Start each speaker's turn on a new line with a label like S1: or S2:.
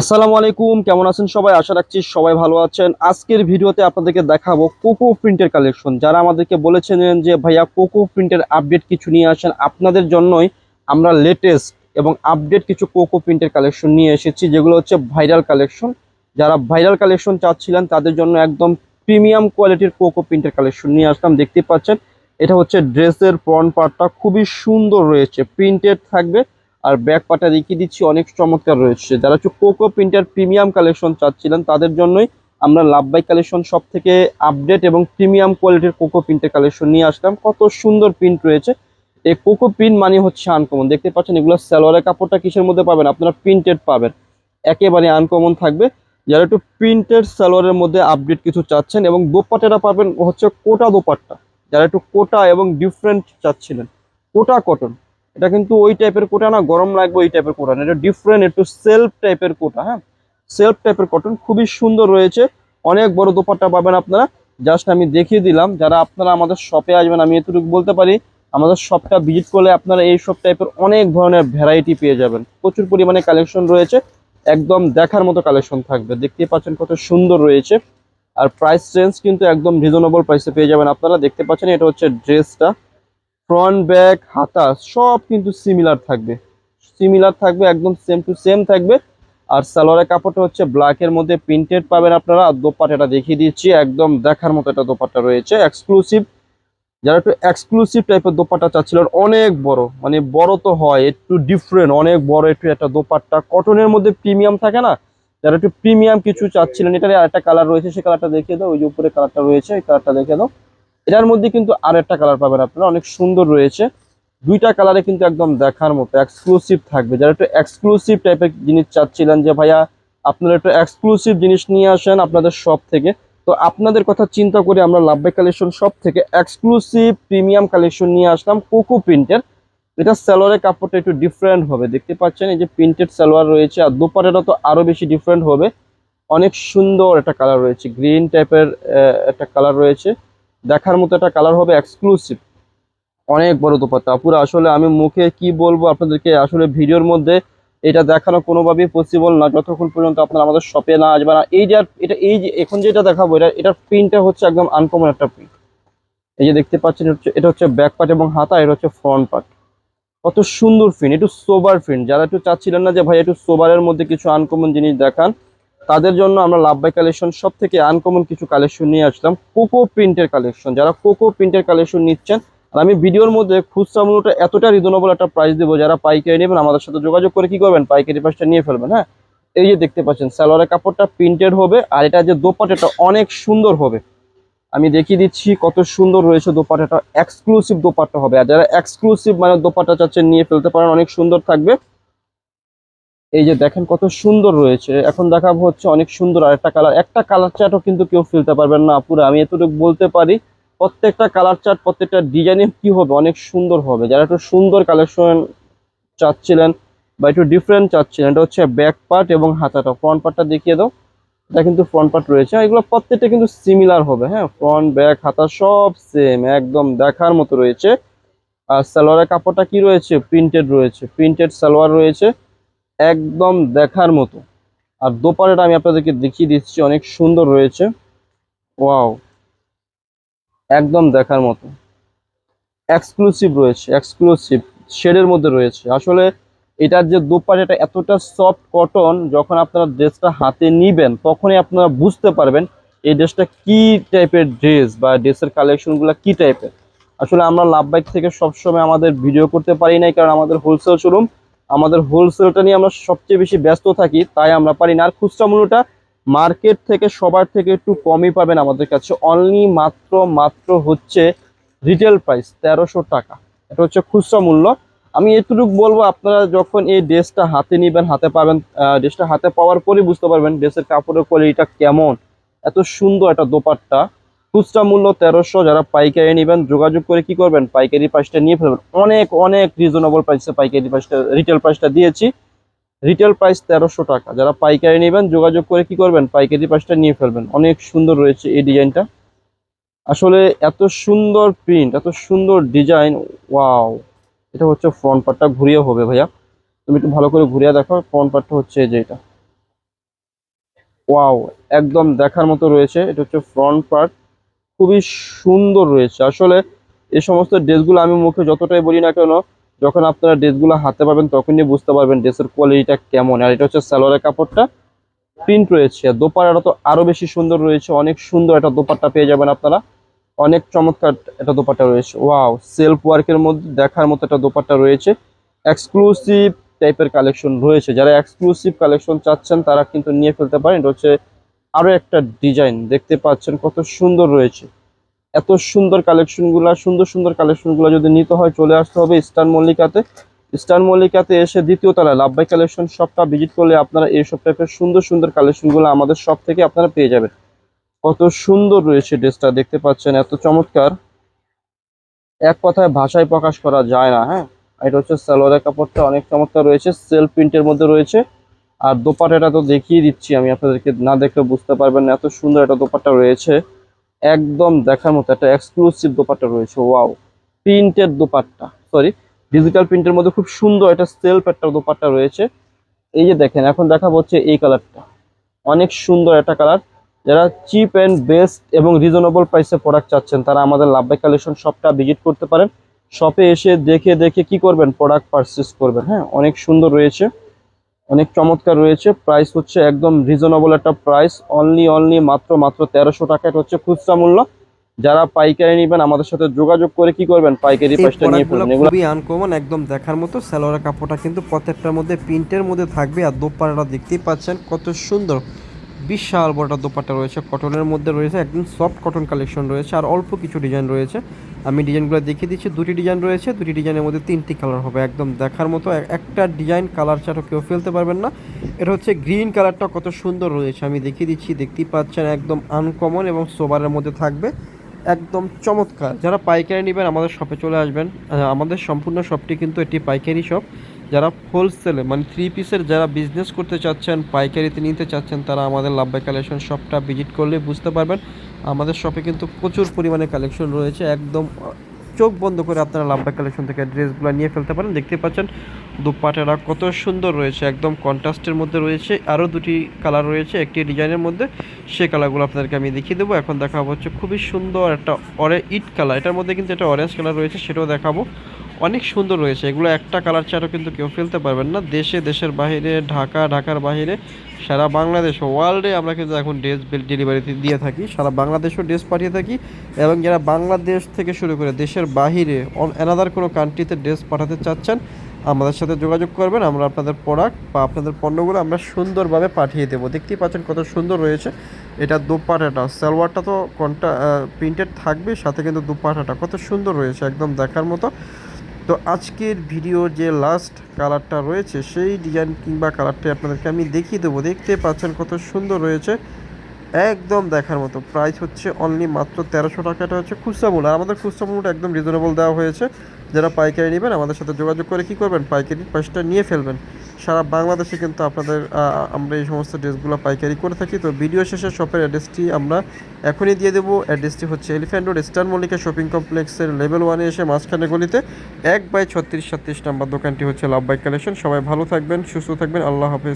S1: আসসালামু আলাইকুম, কেমন আছেন সবাই? আশা রাখছি সবাই ভালো আছেন। আজকের ভিডিওতে আপনাদেরকে দেখাবো কোকো প্রিন্টের কালেকশন। যারা আমাদেরকে বলেছিলেন যে, ভাইয়া, কোকো প্রিন্টের আপডেট কিছু নিয়ে আসেন, আপনাদের জন্যই আমরা লেটেস্ট এবং আপডেট কিছু কোকো প্রিন্টের কালেকশন নিয়ে এসেছি, যেগুলো হচ্ছে ভাইরাল কালেকশন। যারা ভাইরাল কালেকশন চাচ্ছিলেন, তাদের জন্য একদম প্রিমিয়াম কোয়ালিটির কোকো প্রিন্টের কালেকশন নিয়ে আসলাম। দেখতে পাচ্ছেন, এটা হচ্ছে ড্রেসের ফ্রন্ট পার্টটা খুবই সুন্দর রয়েছে। প্রিন্টেড থাকবে আর ব্যাক পাটা দেখিয়ে দিচ্ছি, অনেক চমৎকার রয়েছে। যারা হচ্ছে কোকো প্রিন্টার প্রিমিয়াম কালেকশন চাচ্ছিলেন, তাদের জন্যই আমরা লাভবাই কালেকশন সব থেকে আপডেট এবং প্রিমিয়াম কোয়ালিটির কোকো প্রিন্টের কালেকশন নিয়ে আসলাম। কত সুন্দর প্রিন্ট রয়েছে। এই কোকো প্রিন্ট মানে হচ্ছে আনকমন দেখতে পাচ্ছেন, এগুলো সালোয়ারের কাপড়টা কিসের মধ্যে পাবেন? আপনারা প্রিন্টেড পাবেন। একেবারে আনকমন থাকবে। যারা একটু প্রিন্টেড সালোয়ারের মধ্যে আপডেট কিছু চাচ্ছেন এবং দোপাট্টাটা পাবেন, হচ্ছে কোটা দোপাট্টা। যারা একটু কোটা এবং ডিফারেন্ট চাচ্ছিলেন, কোটা কটন এটা কিন্তু ওই টাইপের কোটা না, গরম লাগবে ওই টাইপের কোটা না। এটা ডিফারেন্ট একটু সেলফ টাইপের কোটা হ্যাঁ? সেলফ টাইপের কটন খুবই সুন্দর রয়েছে। অনেক বড় দোপাট্টা পাবেন আপনারা। জাস্ট আমি দেখিয়ে দিলাম, যারা আপনারা আমাদের শপে আসবেন, আমি এতটুকু বলতে পারি, আমাদের শপটা ভিজিট করলে আপনারা এই সব টাইপের অনেক ধরনের ভ্যারাইটি পেয়ে যাবেন। প্রচুর পরিমাণে কালেকশন রয়েছে, একদম দেখার মতো কালেকশন থাকবে। দেখতেই পাচ্ছেন কত সুন্দর রয়েছে। আর প্রাইস রেঞ্জ কিন্তু একদম রিজনেবল প্রাইসে পেয়ে যাবেন আপনারা। দেখতে পাচ্ছেন এটা হচ্ছে ড্রেসটা ফ্রন্ট ব্যাক হাতা সব কিন্তু সিমিলার থাকবে। সিমিলার থাকবে, একদম সেম টু সেম থাকবে। আর সালোয়ারের কাপড়টা হচ্ছে ব্ল্যাকের মধ্যে প্রিন্টেড পাবেন আপনারা। আর দোপাট্টাটা দেখিয়ে দিচ্ছি, একদম দেখার মতো একটা দোপাট্টা রয়েছে। এক্সক্লুসিভ যারা একটু এক্সক্লুসিভ টাইপের দোপাট্টা চাচ্ছিলেন অনেক বড়। মানে বড় তো হয়, একটু ডিফারেন্ট অনেক বড় একটু একটা দোপাট্টা। কটনের মধ্যে প্রিমিয়াম থাকে না? যারা একটু প্রিমিয়াম কিছু চাচ্ছিলেন, এটার আরেকটা কালার রয়েছে সেই কালারটা দেখিয়ে দাও। ওই যে উপরে কালারটা রয়েছে ওই কালারটা দেখিয়ে দাও। এটার মধ্যে কিন্তু আর একটা কালার পাবেন আপনারা, অনেক সুন্দর রয়েছে। দুইটা কালারে কিন্তু একদম দেখার মতো এক্সক্লুসিভ থাকবে। যারা একটু এক্সক্লুসিভ টাইপের জিনিস চাচ্ছিলেন যে, ভাইয়া, আপনারা একটু এক্সক্লুসিভ জিনিস নিয়ে আসেন আপনাদের শপ থেকে। তো আপনাদের কথা চিন্তা করে আমরা লাভবাই কালেকশন শপ থেকে এক্সক্লুসিভ প্রিমিয়াম কালেকশন নিয়ে আসলাম কোকো প্রিন্টের এটা সালোয়ারের কাপড়টা একটু ডিফারেন্ট হবে, দেখতে পাচ্ছেন? এই যে প্রিন্টেড সালোয়ার রয়েছে, আর দুপারেটা তো আরও বেশি ডিফারেন্ট হবে। অনেক সুন্দর একটা কালার রয়েছে গ্রিন টাইপের একটা কালার রয়েছে। দেখার মতো একটা কালার হবে এক্সক্লুসিভ অনেক বড় দোপাট্টা পুরো আসলে আমি মুখে কি বলব আপনাদেরকে, আসলে ভিডিওর মধ্যে এটা দেখানো কোনোভাবেই পসিবল না। যতক্ষণ পর্যন্ত আপনারা আমাদের শপে না আসবে না, এই যে এটা, এই যে, এখন যেটা দেখাবো, এটা, এটার প্রিন্টটা হচ্ছে একদম আনকমন একটা প্রিন্ট এই যে দেখতে পাচ্ছেন হচ্ছে, এটা হচ্ছে ব্যাক পার্ট এবং হাতা, এটা হচ্ছে ফ্রন্ট পার্ট কত সুন্দর প্রিন্ট একটু সোবার প্রিন্ট যারা একটু চাচ্ছিলেন না যে, ভাই, একটু সোবারের মধ্যে কিছু আনকমন জিনিস দেখান তাদের জন্য আমরা লাভবাই কালেকশন সব থেকে আনকমন কিছু কালেকশন নিয়ে আসলাম কোকো প্রিন্টের কালেকশন যারা কোকো প্রিন্টের কালেকশন নিচ্ছেন, আর আমি ভিডিওর মধ্যে খুচরা মূল্যটা এতটা রিজনেবল একটা প্রাইস দেবো, যারা পাইকারি নেবেন, আমাদের সাথে যোগাযোগ করে কি করবেন? পাইকারি প্রাইসটা নিয়ে ফেলবেন হ্যাঁ? এই যে দেখতে পাচ্ছেন, সালোয়ারের কাপড়টা প্রিন্টেড হবে, আর এটা যে দোপাটাটা অনেক সুন্দর হবে। আমি দেখিয়ে দিচ্ছি কত সুন্দর রয়েছে দোপাটাটা এক্সক্লুসিভ দোপাট্টা হবে। আর যারা এক্সক্লুসিভ মানে দোপাট্টা চাচ্ছেন, নিয়ে ফেলতে পারেন, অনেক সুন্দর থাকবে। এই যে দেখেন কত সুন্দর রয়েছে। এখন দেখাবো হচ্ছে অনেক সুন্দর আর একটা কালার একটা কালার চার্টও কিন্তু কেউ ফেলতে পারবেন না পুরো আমি এতটুকু বলতে পারি, প্রত্যেকটা কালার চার্ট প্রত্যেকটা ডিজাইনের কি হবে? অনেক সুন্দর হবে। যারা একটু সুন্দর কালেকশন চাচ্ছিলেন বা একটু ডিফারেন্ট চাচ্ছিলেন, এটা হচ্ছে ব্যাক পার্ট এবং হাতাটা। ফ্রন্ট পার্টটা দেখিয়ে দাও। এটা কিন্তু ফ্রন্ট পার্ট রয়েছে। এগুলো প্রত্যেকটা কিন্তু সিমিলার হবে হ্যাঁ? ফ্রন্ট ব্যাক হাতা সব সেম একদম দেখার মতো রয়েছে। আর সালোয়ারের কাপড়টা কি রয়েছে? প্রিন্টেড রয়েছে। প্রিন্টেড সালোয়ার রয়েছে। একদম দেখার মতো। আর দোপারেটা আমি আপনাদেরকে দেখিয়ে দিচ্ছি, অনেক সুন্দর রয়েছে। ওয়াও। একদম দেখার মতো। এক্সক্লুসিভ রয়েছে এক্সক্লুসিভ শেডের মধ্যে রয়েছে। আসলে এটার যে দোপাট্টাটা এতটা সফট কটন যখন আপনারা ড্রেসটা হাতে নিবেন, তখনই আপনারা বুঝতে পারবেন এই ড্রেসটা কি টাইপের ড্রেস বা ড্রেসের কালেকশনগুলো কি টাইপের আসলে আমরা লাভ বাইক থেকে সবসময় আমাদের ভিডিও করতে পারি নাই, কারণ আমাদের হোলসেল শোরুম আমাদের হোলসেলটা নিয়ে আমরা সবচেয়ে বেশি ব্যস্ত থাকি, তাই আমরা পারি না। আর খুচরা মূল্যটা মার্কেট থেকে সবার থেকে একটু কমই পাবেন আমাদের কাছে। অনলি মাত্র মাত্র হচ্ছে রিটেল প্রাইস তেরোশো টাকা। এটা হচ্ছে খুচরা মূল্য। আমি এতটুকু বলব, আপনারা যখন এই ড্রেসটা হাতে নেবেন, হাতে পাবেন ড্রেসটা হাতে পাওয়ার পরেই বুঝতে পারবেন ড্রেসের কাপড়ের কোয়ালিটিটা কেমন। এত সুন্দর একটা দোপাট্টা। খুচরা মূল্য তেরোশো, যারা পাইকারি নেবেন, যোগাযোগ করে কি করবেন? পাইকারি প্রাইসটা নিয়ে ফেলবেন। অনেক অনেক রিজনেবল প্রাইসে পাইকারি প্রাইসটা রিটেল প্রাইসটা দিয়েছি। রিটেল প্রাইস তেরোশো টাকা। যারা পাইকারি নেবেন, যোগাযোগ করে কি করবেন? পাইকারি প্রাইসটা নিয়ে ফেলবেন। অনেক সুন্দর রয়েছে এই ডিজাইনটা আসলে এত সুন্দর প্রিন্ট এত সুন্দর ডিজাইন ওয়াও এটা হচ্ছে ফ্রন্ট পার্টটা ঘুরিয়ে হবে ভাইয়া। তুমি একটু ভালো করে ঘুরিয়ে দেখো ফ্রন্ট পার্টটা হচ্ছে যে এটা। ওয়াও একদম দেখার মতো রয়েছে। এটা হচ্ছে ফ্রন্ট পার্ট খুবই সুন্দর রয়েছে। আসলে এই সমস্ত ড্রেসগুলো আমি মুখে যতটাই বলি না কেন, যখন আপনারা ড্রেসগুলো হাতে পাবেন তখনই বুঝতে পারবেন ড্রেসের কোয়ালিটিটা কেমন। আর এটা হচ্ছে সালোয়ারের কাপড়টা। প্রিন্ট রয়েছে। দোপাট্টাটা তো আরও বেশি সুন্দর রয়েছে। অনেক সুন্দর একটা দোপাট্টা পেয়ে যাবেন আপনারা। অনেক চমৎকার একটা দোপাট্টা রয়েছে। ওয়াও সেলফ ওয়ার্কের মধ্যে দেখার মতো একটা দোপাট্টা রয়েছে। এক্সক্লুসিভ টাইপের কালেকশন রয়েছে। যারা এক্সক্লুসিভ কালেকশন চাচ্ছেন, তারা কিন্তু নিয়ে ফেলতে পারেন। এটা হচ্ছে আরও একটা ডিজাইন দেখতে পাচ্ছেন কত সুন্দর রয়েছে। এত সুন্দর কালেকশনগুলো সুন্দর সুন্দর কালেকশনগুলো যদি নিতে হয় চলে আসতে হবে ইস্টার্ন মল্লিকাতে ইস্টার্ন মল্লিকাতে এসে দ্বিতীয় তলায় লাভবাই কালেকশন শপটা ভিজিট করলে আপনারা এইসব টাইপের সুন্দর সুন্দর কালেকশনগুলো আমাদের শপ থেকে আপনারা পেয়ে যাবেন। কত সুন্দর রয়েছে ড্রেসটা দেখতে পাচ্ছেন, এত চমৎকার। এক কথায় ভাষায় প্রকাশ করা যায় না হ্যাঁ? এটা হচ্ছে সালোয়ারের কাপড়টা অনেক চমৎকার রয়েছে সেলফ প্রিন্টের মধ্যে রয়েছে। আর দোপাট্টাটা তো দেখিয়ে দিচ্ছি, আমি আপনাদেরকে না দেখলে বুঝতে পারবেন না, এত সুন্দর একটা দোপাট্টা রয়েছে। একদম দেখার মতো একটা এক্সক্লুসিভ দোপাট্টা রয়েছে ওয়াও প্রিন্টের দোপাট্টা সরি ডিজিটাল প্রিন্টের মধ্যে খুব সুন্দর একটা সেলফ একটা দোপাট্টা রয়েছে। এই যে দেখেন, এখন দেখা হচ্ছে এই কালারটা অনেক সুন্দর একটা কালার যারা চিপ অ্যান্ড বেস্ট এবং রিজনেবল প্রাইসে প্রোডাক্ট চাচ্ছেন, তারা আমাদের লাভবাই কালেকশন শপটা ভিজিট করতে পারেন। শপে এসে দেখে দেখে কি করবেন? প্রোডাক্ট পারচেস করবেন হ্যাঁ অনেক সুন্দর রয়েছে। অনেক চমৎকার রয়েছে। প্রাইস হচ্ছে একদম রিজনেবল একটা প্রাইস অনলি অনলি মাত্র মাত্র তেরোশো টাকা এটা হচ্ছে খুচরা মূল্য। যারা পাইকারি নেবেন আমাদের সাথে যোগাযোগ করে কি করবেন? পাইকারি প্রাইসটা নিয়ে ফেলবেন এগুলো
S2: খুবই আনকমন একদম দেখার মতো। সালোয়ারের কাপড়টা কিন্তু প্রত্যেকটার মধ্যে প্রিন্টের মধ্যে থাকবে। আর দোপাড়াটা দেখতেই পাচ্ছেন কত সুন্দর। বিশাল বড় একটা দোপাট্টা রয়েছে, কটনের মধ্যে রয়েছে, একদম সফট কটন কালেকশন রয়েছে, আর অল্প কিছু ডিজাইন রয়েছে। আমি ডিজাইনগুলো দেখিয়ে দিচ্ছি, দুটি ডিজাইন রয়েছে, দুটি ডিজাইনের মধ্যে তিনটি কালার হবে, একদম দেখার মতো একটা ডিজাইন কালার ছাড়া কেউ ফেলতে পারবেন না। এটা হচ্ছে গ্রিন কালারটা কত সুন্দর রয়েছে, আমি দেখিয়ে দিচ্ছি, দেখতেই পাচ্ছেন একদম আনকমন এবং সোবারের মধ্যে থাকবে। একদম চমৎকার, যারা পাইকারি নেবেন আমাদের শপে চলে আসবেন। আমাদের সম্পূর্ণ শপটি কিন্তু একটি পাইকারি শপ যারা হোলসেলে মানে থ্রি পিসের যারা বিজনেস করতে চাচ্ছেন, পাইকারিতে নিতে চাচ্ছেন, তারা আমাদের লাভবাই কালেকশন শপটা ভিজিট করলে বুঝতে পারবেন। আমাদের শপে কিন্তু প্রচুর পরিমাণে কালেকশন রয়েছে। একদম চোখ বন্ধ করে আপনারা লাভবাই কালেকশন থেকে ড্রেসগুলো নিয়ে ফেলতে পারেন। দেখতে পাচ্ছেন দুপাটেরা কত সুন্দর রয়েছে, একদম কন্ট্রাস্টের মধ্যে রয়েছে। আরও দুটি কালার রয়েছে, একটি ডিজাইনের মধ্যে। সে কালারগুলো আপনাদেরকে আমি দেখিয়ে দেবো। এখন দেখাবো হচ্ছে খুবই সুন্দর একটা অরে ইট কালার এটার মধ্যে কিন্তু একটা অরেঞ্জ কালার রয়েছে, সেটাও দেখাবো। অনেক সুন্দর রয়েছে। এগুলো একটা কালার ছাড়াও কিন্তু কেউ ফেলতে পারবেন না। দেশে, দেশের বাইরে ঢাকা, ঢাকার বাইরে সারা বাংলাদেশ ওয়ার্ল্ডে আমরা কিন্তু এখন ড্রেস ডেলিভারি দিয়ে থাকি। সারা বাংলাদেশও ড্রেস পাঠিয়ে থাকি এবং যারা বাংলাদেশ থেকে শুরু করে দেশের বাহিরে অ্যানাদার কোনো কান্ট্রিতে ড্রেস পাঠাতে চাচ্ছেন, আমাদের সাথে যোগাযোগ করবেন। আমরা আপনাদের প্রোডাক্ট বা আপনাদের পণ্যগুলো আমরা সুন্দরভাবে পাঠিয়ে দেবো। দেখতেই পাচ্ছেন কত সুন্দর রয়েছে। এটা দোপাটাটা, সালোয়ারটা তো কন্টা প্রিন্টেড থাকবে সাথে কিন্তু দুপাটাটা। কত সুন্দর রয়েছে, একদম দেখার মতো। তো আজকের ভিডিও যে লাস্ট কালারটা রয়েছে, সেই ডিজাইন কিংবা কালারটা আপনাদেরকে আমি দেখিয়ে দেবো। দেখতে পাচ্ছেন কত সুন্দর রয়েছে। একদম দেখার মতো। প্রাইস হচ্ছে অনলি মাত্র তেরোশো টাকাটা হচ্ছে খুচরা মূল্য। আমাদের খুচরা মূল্যটা একদম রিজনেবল দেওয়া হয়েছে। যারা পাইকারি নেবেন, আমাদের সাথে যোগাযোগ করে কি করবেন? পাইকারি প্রাইসটা নিয়ে ফেলবেন। সারা বাংলাদেশে কিন্তু আপনাদের আমরা এই সমস্ত ড্রেসগুলো পাইকারি করে থাকি। তো ভিডিও শেষে শপের অ্যাড্রেসটি আমরা এখনই দিয়ে দেবো। অ্যাড্রেসটি হচ্ছে Elephant Road star Mallika shopping কমপ্লেক্সের লেভেল ওয়ানে এসে মাঝখানে গলিতে এক বাই ছত্রিশ সাতত্রিশ নাম্বার দোকানটি হচ্ছে লাভ বাইক কালেকশন। সবাই ভালো থাকবেন, সুস্থ থাকবেন। আল্লাহ হাফেজ।